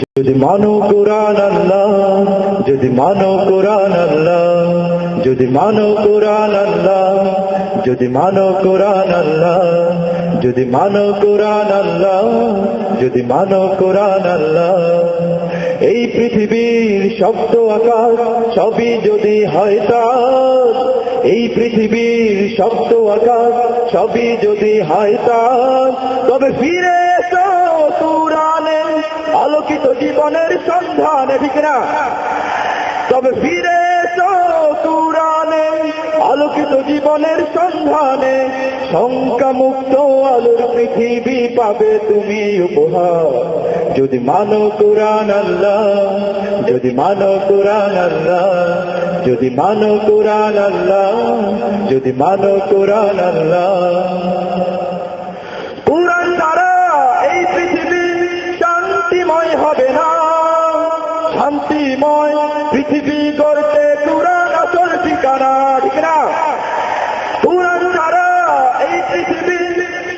যদি মানো কোরআন আল্লাহ, যদি মানো কোরআন আল্লাহ, যদি মানো কোরআন আল্লাহ, যদি মানো কোরআন আল্লাহ, যদি মানো কোরআন আল্লাহ, যদি মানো কোরআন আল্লাহ। এই পৃথিবীর শব্দ আকাশ সবই যদি হয় তার, এই পৃথিবীর শব্দ আকাশ সবই যদি হয় তার, তবে ফিরে কোরআনে আলোকিত জীবনের সন্ধানে ঠিক না? তবে ফিরে কোরআনে আলোকিত জীবনের সন্ধানে শঙ্কা মুক্ত আলোর পৃথিবী পাবে তুমি উপহার। যদি মানো কোরআন আল্লাহ, যদি মানো কোরআন আল্লাহ, যদি মানো কোরআন আল্লাহ, যদি মানো কোরআন আল্লাহ। হবে না। শান্তিময় পৃথিবী গড়তে কোরআন আসল ঠিকানা, ঠিক না? কোরআন দ্বারা এই পৃথিবী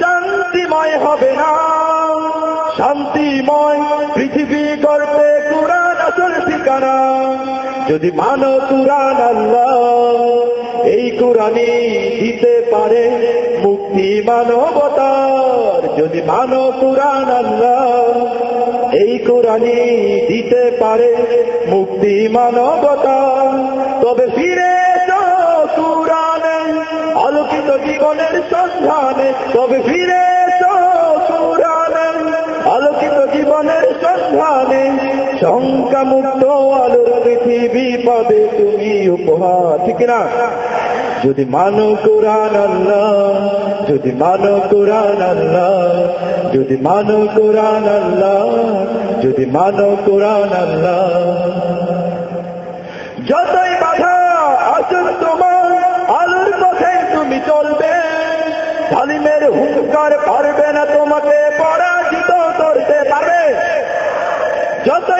শান্তিময় হবে না। শান্তিময় পৃথিবী গড়তে কোরআন আসল ঠিকানা, যদি মানো কোরআন আল্লাহ। এই কোরআনই দিতে পারে মুক্তি মানবতার যদি মানো কোরআন আল্লাহ, এই কোরআনই দিতে পারে মুক্তি মানবতার তবে ফিরে কোরআনে, আলোকিত জীবনের সন্ধানে। তবে ফিরে কোরআনে, আলোকিত জীবনের সন্ধানে। শঙ্কা মুক্ত আলোর পৃথিবী পাবে তুমি উপহার, ঠিক না যদি মানো কোরআন আল্লাহ, যদি মানো কোরআন আল্লাহ, যদি মানো কোরআন আল্লাহ, যদি মানো কোরআন আল্লাহ। যতই বাধা আসুন তোমার, আলোর পথে তুমি চলবে। জালিমের হুঙ্কার পারবে না তোমাকে, পরাজিত করতে পারবে। যতই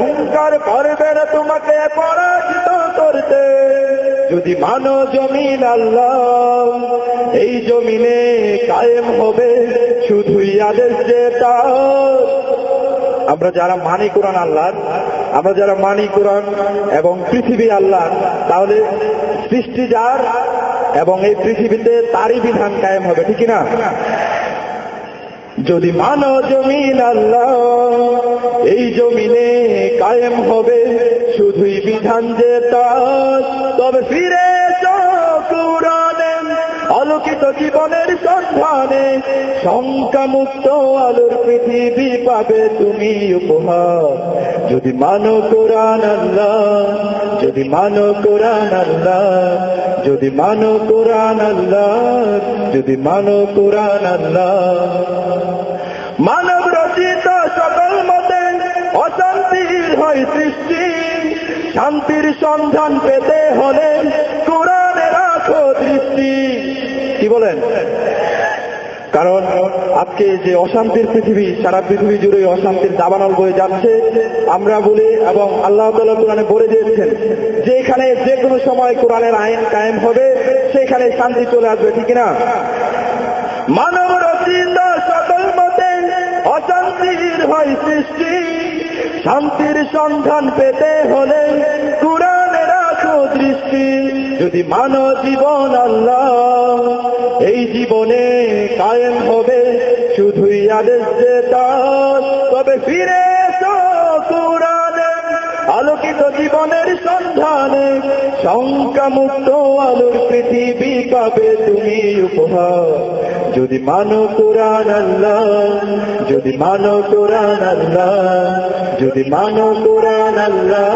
হুঙ্কার পারবে না তোমাকে পরাজিত করতে। যদি মানো জমিন আল্লাহ, এই জমিনে কায়েম হবে শুধুই আদেশ যে তার আমরা যারা মানি কোরআন আল্লাহ আমরা যারা মানি কোরআন এবং পৃথিবী আল্লাহ তাহলে সৃষ্টি যার এবং এই পৃথিবীতে তারই বিধান কায়েম হবে, ঠিক না? যদি মানো জমিন আল্লাহ এই জমিনে কায়েম হবে শুধুই বিধান যে তার। তবে আলোকিত জীবনের সন্ধানে শঙ্কা মুক্ত আলোর পৃথিবী পাবে তুমি উপহার। যদি মানো কোরআন আল্লাহ, যদি মানো কোরআন আল্লাহ, যদি মানো কোরআন আল্লাহ, যদি মানো কোরআন আল্লাহ। মানব রচিত সকল মতে অশান্তির হয় সৃষ্টি, শান্তির সন্ধান পেতে হলে কোরআনে দৃষ্টি কি বলেন? কারণ আজকে যে অশান্তির পৃথিবী, সারা পৃথিবী জুড়ে অশান্তির দাবানল বয়ে যাচ্ছে, আমরা বলি এবং আল্লাহ তাল্লাহ কোরআনে বলে দিয়েছেন যে এখানে যে কোনো সময় কোরআনের আইন কায়েম হবে, সেখানে শান্তি চলে আসবে, ঠিক না মানব রচিত অশান্তির হয় সৃষ্টি, শান্তির সন্ধান পেতে হলে কোরআনে যদি মানব জীবন আল্লাহ এই জীবনে কায়েম হবে শুধুই আদেশ তবে ফিরে আলোকিত জীবনের সন্ধানে শঙ্কা মুক্ত আলোর পৃথিবী পাবে তুমি উপহার। যদি মানো কোরআন আল্লাহ, যদি মানো কোরআন আল্লাহ, যদি মানো কোরআন আল্লাহ,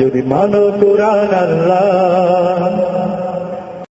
যদি মানো কোরআন আল্লাহ।